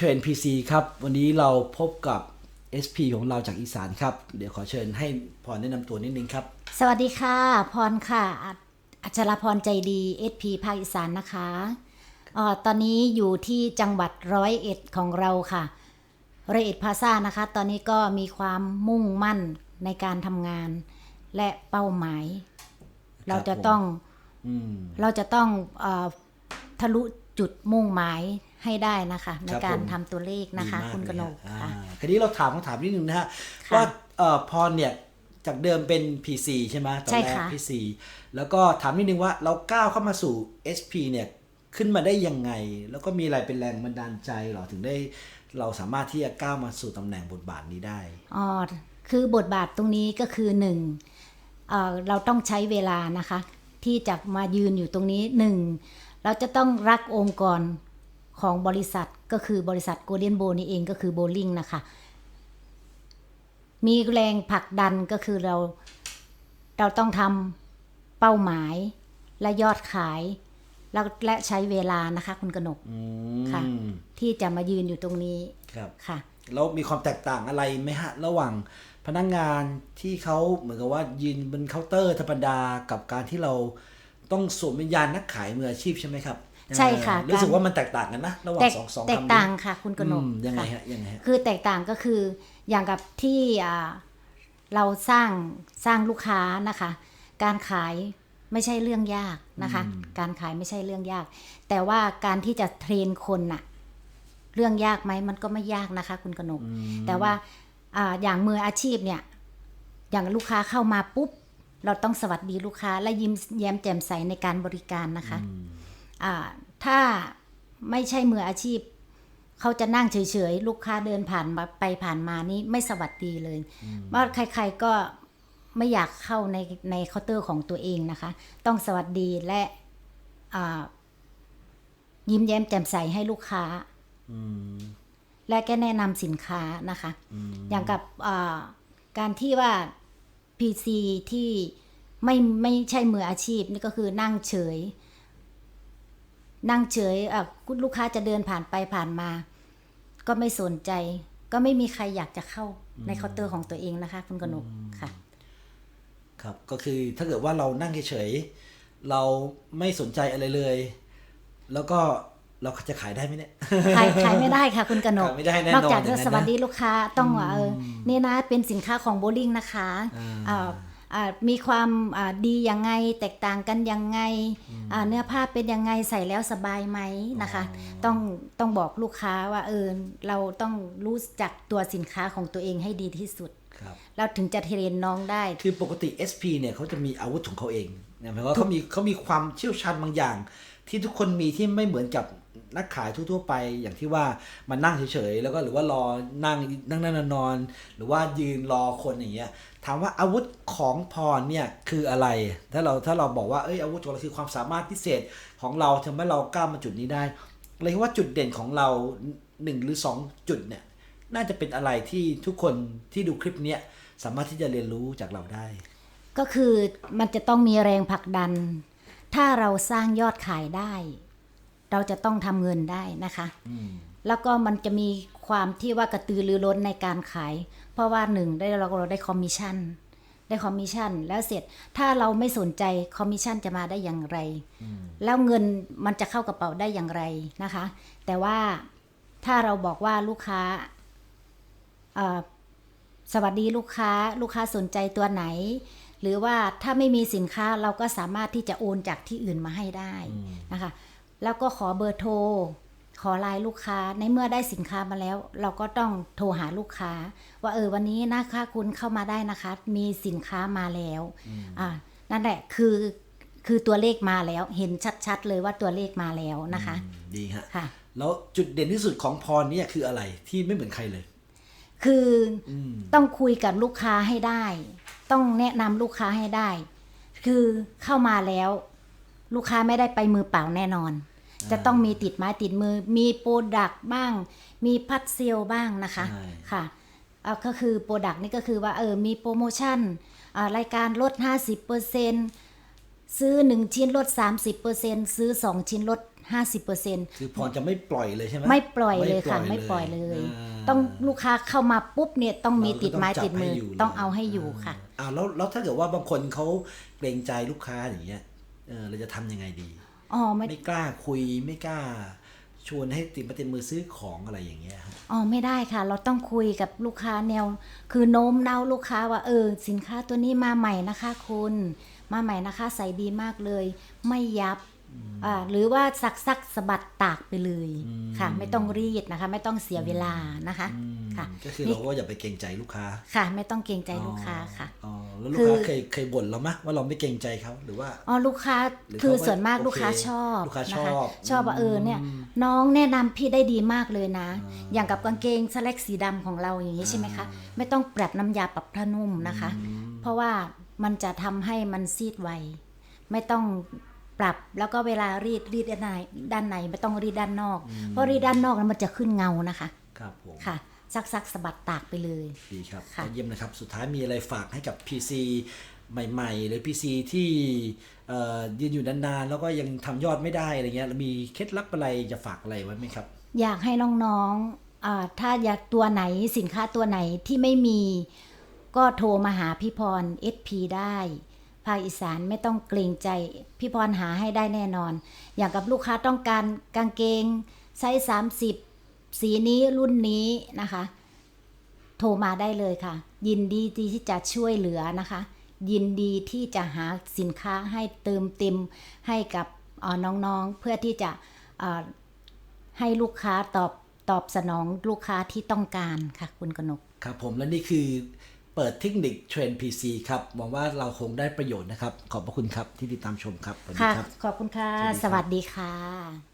ทรน PC ครับ วันนี้เราพบกับ SP ของเราจากอีสานครับ เดี๋ยวขอเชิญให้พรแนะนำตัวนิดนึงครับ สวัสดีค่ะ พรค่ะ อัอัชราพรใจดี SP ภาคอีสานนะคะเอ่อตอนนี้อยู่ที่จังหวัดร้อยเอ็ดของเราค่ะร้อยเอ็ดพาซ่านะคะ ตอนนี้ก็มีความมุ่งมั่นในการทำงาน และเป้าหมาย เราจะต้องอืมเราจะต้องเออทะลุจุดมุ่งหมาย ให้ได้นะคะในครับการผมทำตัวเลขนะคะดีมากคุณกนกเลยฮะค่ะอ่าคราวนี้เราถามคำถามนิดนึงนะฮะค่ะว่าเอ่อพรเนี่ยจากเดิมเป็น PC ใช่ไหมตอนใช่แรกค่ะ PC แล้วก็ถามนิดนึงว่าเราก้าวเข้ามาสู่ SP เนี่ยขึ้นมาได้ยังไง แล้วก็มีอะไรเป็นแรงบันดาลใจเหรอถึงได้เราสามารถที่จะก้าวมาสู่ตำแหน่งบทบาทนี้ได้อ๋อคือบทบาทตรงนี้ก็คือหนึ่งเอ่อเราต้องใช้เวลานะคะ ที่จะมายืนอยู่ตรงนี้หนึ่งเราจะต้องรักองค์กร ของบริษัทก็คือบริษัทโกลเด้นโบนี่เองก็คือโบลิ่งนะคะ มีแรงผลักดันก็คือเราเราต้องทำเป้าหมายและยอดขายแล้วและใช้เวลานะคะ คุณกนกอืค่ะมที่จะมายืนอยู่ตรงนี้ครับค่ะ แล้วมีความแตกต่างอะไรไหมฮะ ระหว่างพนักงานที่เขาเหมือนกับว่ายืนบนเคาน์เตอร์ธรรมดากับการที่เราต้องสวมวิญญาณนักขายมืออาชีพใช่ไหมครับ ใช่ค่ะเออรู้สึกว่ามันแตกต่างกันนะระหว่างแตกสองสองแตคำกนี้ต่างค่ะ คุณกนกอืมยังไงค่ะฮะยังไงฮะคือแตกต่างก็คืออย่างกับที่อ่าเราสร้างสร้างลูกค้านะคะ การขายไม่ใช่เรื่องยากนะคะ การขายไม่ใช่เรื่องยาก แต่ว่าการที่จะเทรนคนน่ะ เรื่องยากไหมมันก็ไม่ยากนะคะ คุณกนก แต่ว่าอ่าอย่างมืออาชีพเนี่ย อย่างลูกค้าเข้ามาปุ๊บ เราต้องสวัสดีลูกค้า และยิ้มแย้มแจ่มใสในการบริการนะคะอ่า ถ้าไม่ใช่มืออาชีพ เขาจะนั่งเฉยๆ ลูกค้าเดินผ่านมาไปผ่านมานี่ไม่สวัสดีเลย ว่าใครๆก็ไม่อยากเข้าในในเคาน์เตอร์ของตัวเองนะคะ ต้องสวัสดีและอ่ายิ้มแย้มแจ่มใสให้ลูกค้าอืมและก็แนะนำสินค้านะคะ อย่างกับอ่าการที่ว่า PC ที่ไม่ไม่ใช่มืออาชีพนี่ก็คือนั่งเฉย นั่งเฉยอะคุณลูกค้าจะเดินผ่านไปผ่านมา ก็ไม่สนใจ ก็ไม่มีใครอยากจะเข้าในเคาน์เตอร์ของตัวเองนะคะคุณกนกค่ะ ครับก็คือถ้าเกิดว่าเรานั่งเฉยๆเราไม่สนใจอะไรเลย แล้วก็เราจะขายได้ไหมเนี่ยขายขายไม่ได้ค่ะ คุณกนกขายไม่ได้แน่นอนอกจากอย่างนั้จะนนะสวัสดีลูกค้าต้องว่าเออนี่นะเป็นสินค้าของโบลิ่งนะคะอ่าอ่าอ่า มีความอ่าดียังไงแตกต่างกันยังไงอ่าเนื้อผ้าเป็นยังไงใส่แล้วสบายไหมนะคะ ต้องต้องบอกลูกค้าว่าเออเราต้องรู้จักตัวสินค้าของตัวเองให้ดีที่สุดครับเราถึงจะเทรนน้องได้ คือปกติ SP เนี่ยเขาจะมีอาวุธของเขาเองนะหมายความว่าเขามีเขามีความเชี่ยวชาญบางอย่าง ที่ทุกคนมีที่ไม่เหมือนกับนักขายทั่วๆไปอย่างที่ว่ามันนั่งเฉยๆแล้วก็หรือว่ารอนั่งนั่งนั่งนอน หรือว่ายืนรอคนอย่างเงี้ยถามว่าอาวุธของพรเนี่ยคืออะไร ถ้าเราถ้าเราบอกว่าเอ้ยอาวุธของเราคือความสามารถพิเศษของเราทำให้เราก้าวมาจุดนี้ได้เลยว่าจุดเด่นของเราหนึ่งหรือสองจุดเนี่ยน่าจะเป็นอะไรที่ทุกคนที่ดูคลิปเนี้ยสามารถที่จะเรียนรู้จากเราได้ ก็คือมันจะต้องมีแรงผลักดัน ถ้าเราสร้างยอดขายได้ เราจะต้องทำเงินได้นะคะแล้วก็มันจะมีความที่ว่ากระตือรือร้นในการขาย เพราะว่าหนึ่งได้เราเราได้คอมมิชชั่นได้คอมมิชชั่นแล้วเสร็จถ้าเราไม่สนใจคอมมิชชั่นจะมาได้อย่างไร แล้วเงินมันจะเข้ากระเป๋าได้อย่างไรนะคะ แต่ว่าถ้าเราบอกว่าลูกค้าเอ่อสวัสดีลูกค้าลูกค้าสนใจตัวไหน หรือว่าถ้าไม่มีสินค้าเราก็สามารถที่จะโอนจากที่อื่นมาให้ได้นะคะ แล้วก็ขอเบอร์โทร ขอไลน์ลูกค้า ในเมื่อได้สินค้ามาแล้ว เราก็ต้องโทรหาลูกค้า ว่าเออวันนี้นะคะคุณเข้ามาได้นะคะ มีสินค้ามาแล้วอ่านั่นแหละคือคือตัวเลขมาแล้วเห็นชัดๆ เลยว่าตัวเลขมาแล้วนะคะ ดีฮะค่ะ แล้วจุดเด่นที่สุดของพรเนี่ยคืออะไรที่ไม่เหมือนใครเลย คืออต้องคุยกับลูกค้าให้ได้ ต้องแนะนำลูกค้าให้ได้ คือเข้ามาแล้ว ลูกค้าไม่ได้ไปมือเปล่าแน่นอน จะต้องมีติดไม้ติดมือ มีโปรดักต์บ้าง มีพัดเซลบ้างนะคะใช่ค่ะเอาก็คือโปรดักต์นี่ก็คือว่าเออมีโปรโมชั่นอ่ารายการลด 50%ซื้อ 1 ชิ้นลด 30%ซื้อ 2 ชิ้นลด 50%คือพรจะไม่ปล่อยเลยใช่ไหมไม่ปล่อยเลยค่ะไม่ปล่อยเลยาต้องลูกค้าเข้ามาปุ๊บเนี่ยต้องมีเราก็ติดไม้จับติดมือให้ยู่ลยต้องเอาให้อยู่ค่ะอ่าแล้วแล้วถ้าเกิดว่าบางคนเขาเกรงใจลูกค้าอย่างเงี้ยเออเราจะทำยังไงดี อ๋อไม่ ไม่กล้าคุยไม่กล้า ชวนให้ติดมาติดมือซื้อของอะไรอย่างเงี้ยครับอ๋อไม่ได้ค่ะ เราต้องคุยกับลูกค้าแนว คือโน้มน้าวลูกค้าว่าเออสินค้าตัวนี้มาใหม่นะคะคุณ มาใหม่นะคะใส่ดีมากเลย ไม่ยับอ่าหรือว่าซักซักสะบัดตากไปเลยค่ะ ไม่ต้องรีดนะคะ ไม่ต้องเสียเวลานะคะ ค่ะ ก็คือนี่เราก็อย่าไปเกรงใจลูกค้า ค่ะ ไม่ต้องเกรงใจลูกค้าค่ะอ๋อแล้วลูกคือค้าเคยเคยบ่นเราไหมว่าเราไม่เกรงใจเขาหรือว่าอ๋อลูกค้าหรือคือเขาว่าส่วนมากโอเคลูกค้าชอบลูกค้านะชอคะบชอบว่าเออเนี่ย น้องแนะนำพี่ได้ดีมากเลยนะ อย่างกับกางเกงสแลกสีดำของเราอย่างนี้ใช่ไหมคะ ไม่ต้องปรับน้ำยาปรับผ้านุ่มนะคะ เพราะว่ามันจะทำให้มันซีดไวไม่ต้องปรับแล้วก็เวลารีดรีดด้านในด้านในไม่ต้องรีดด้านนอก เพราะรีดด้านนอกแล้วมันจะขึ้นเงานะคะ ครับผมค่ะ ซักซักสะบัดตากไปเลย ดีครับค่ะเยี่ยมนะครับ สุดท้ายมีอะไรฝากให้กับ PC ใหม่ ๆ หรือ PC ที่เอ่อยืนอยู่นานๆ แล้วก็ยังทำยอดไม่ได้อะไรเงี้ยแล้วมีเคล็ดลับอะไรจะฝากอะไรไว้ไหมครับ อยากให้น้องๆอ่าถ้าอยากตัวไหนสินค้าตัวไหนที่ไม่มีก็โทรมาหาพี่พร SP ได้ ภาคอีสานไม่ต้องเกรงใจ พี่พรหาให้ได้แน่นอน อย่างกับลูกค้าต้องการกางเกงไซส์สาม สิบสีนี้รุ่นนี้นะคะ โทรมาได้เลยค่ะ ยินดีที่จะช่วยเหลือนะคะ ยินดีที่จะหาสินค้าให้เติมเต็มให้กับเอ่อน้องๆ เพื่อที่จะเอ่อให้ลูกค้าตอบตอบสนองลูกค้าที่ต้องการค่ะ คุณกนกครับผมและนี่คือเปิดเทคนิคเทรน PC ครับหวังว่าเราคงได้ประโยชน์นะครับ ขอบพระคุณครับที่ติดตามชมครับสวัสดีค่ะครับขอบคุณค่ะ สวัสดีครับสวัสดีค่ะ